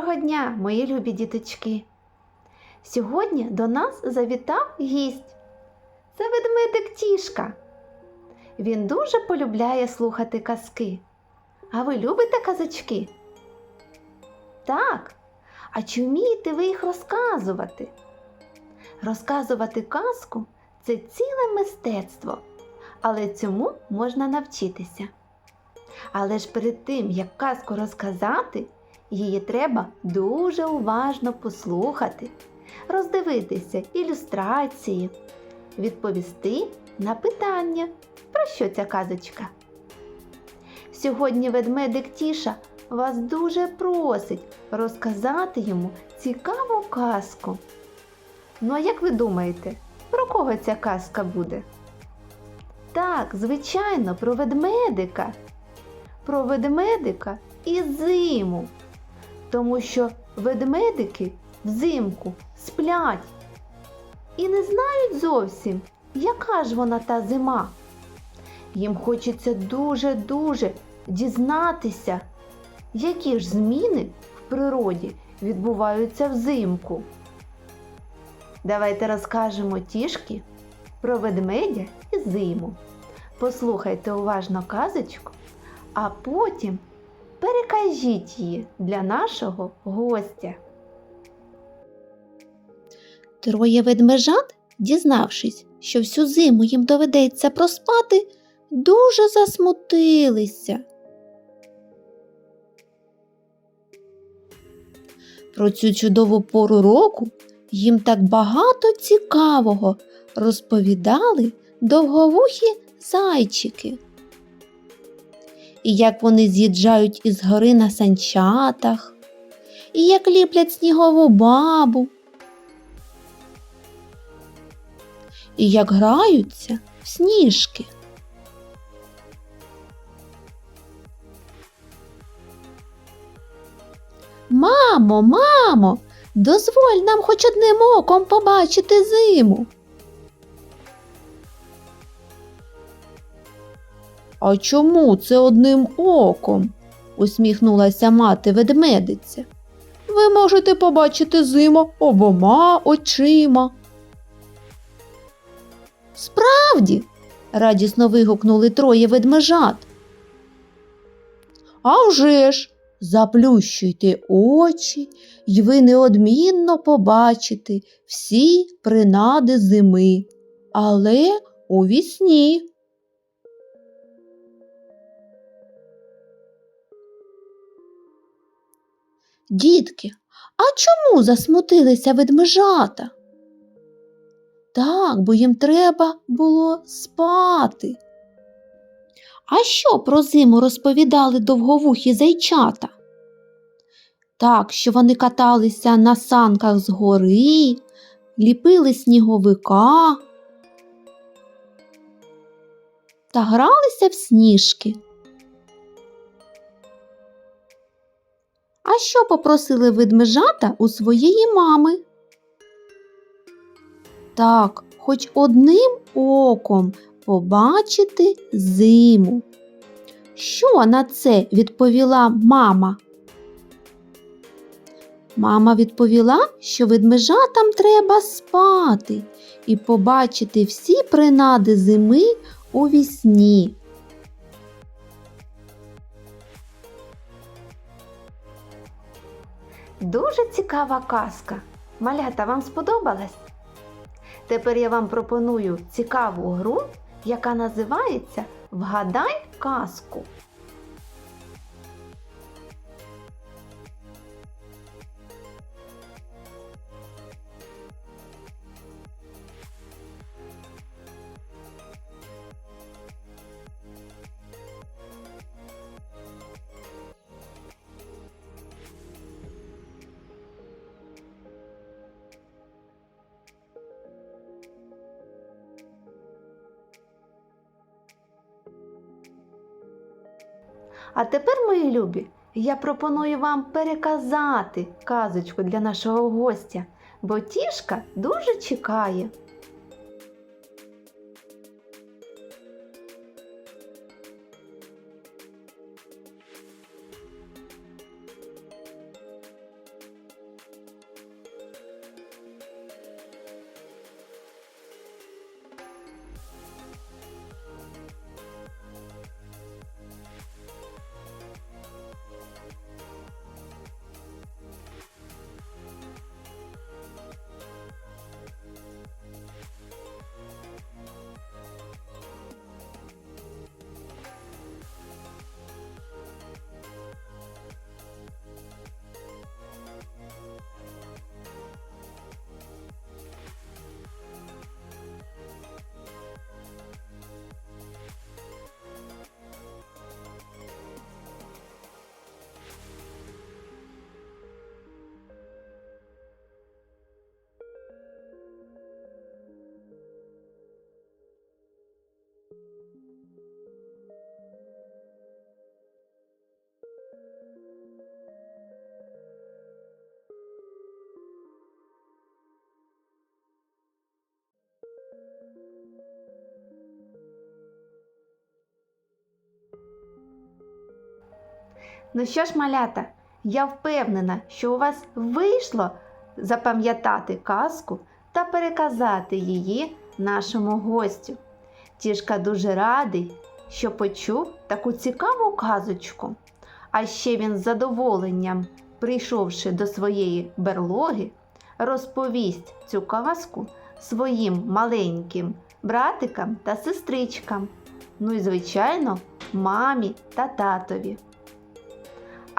Доброго дня, мої любі діточки! Сьогодні до нас завітав гість. Це ведмедик Тішка. Він дуже полюбляє слухати казки. А ви любите казочки? Так. А чи вмієте ви їх розказувати? Розказувати казку це ціле мистецтво, але цьому можна навчитися. Але ж перед тим, як казку розказати, її треба дуже уважно послухати, роздивитися ілюстрації, відповісти на питання, про що ця казочка. Сьогодні ведмедик Тіша вас дуже просить розказати йому цікаву казку. Ну а як ви думаєте, про кого ця казка буде? Так, звичайно, про ведмедика. Про ведмедика і зиму. Тому що ведмедики взимку сплять і не знають зовсім, яка ж вона та зима. Їм хочеться дуже-дуже дізнатися, які ж зміни в природі відбуваються взимку. Давайте розкажемо тішки про ведмедя і зиму. Послухайте уважно казочку, а потім перекажіть її для нашого гостя. Троє ведмежат, дізнавшись, що всю зиму їм доведеться проспати, дуже засмутилися. Про цю чудову пору року їм так багато цікавого розповідали довговухі зайчики. І як вони з'їжджають із гори на санчатах, і як ліплять снігову бабу, і як граються в сніжки. Мамо, мамо, дозволь нам хоч одним оком побачити зиму. А чому це одним оком? усміхнулася мати ведмедиця. Ви можете побачити зиму обома очима. Справді, радісно вигукнули троє ведмежат. А вже ж, заплющуйте очі, й ви неодмінно побачите всі принади зими, але у вісні. Дітки, а чому засмутилися ведмежата? Так, бо їм треба було спати. А що про зиму розповідали довговухі зайчата? Так, що вони каталися на санках з гори, ліпили сніговика та гралися в сніжки. Що попросили ведмежата у своєї мами? Так, хоч одним оком побачити зиму. Що на це відповіла мама? Мама відповіла, що ведмежатам треба спати і побачити всі принади зими у вісні. Дуже цікава казка. Малята вам сподобалась? Тепер я вам пропоную цікаву гру, яка називається Вгадай казку. А тепер, мої любі, я пропоную вам переказати казочку для нашого гостя, бо тішка дуже чекає. Ну що ж, малята, я впевнена, що у вас вийшло запам'ятати казку та переказати її нашому гостю. Тішка дуже радий, що почув таку цікаву казочку. А ще він з задоволенням, прийшовши до своєї берлоги, розповість цю казку своїм маленьким братикам та сестричкам. Ну і, звичайно, мамі та татові.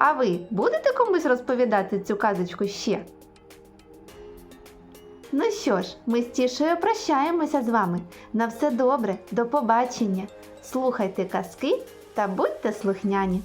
А ви будете комусь розповідати цю казочку ще? Ну що ж, ми з Тішею прощаємося з вами. На все добре, до побачення. Слухайте казки та будьте слухняні.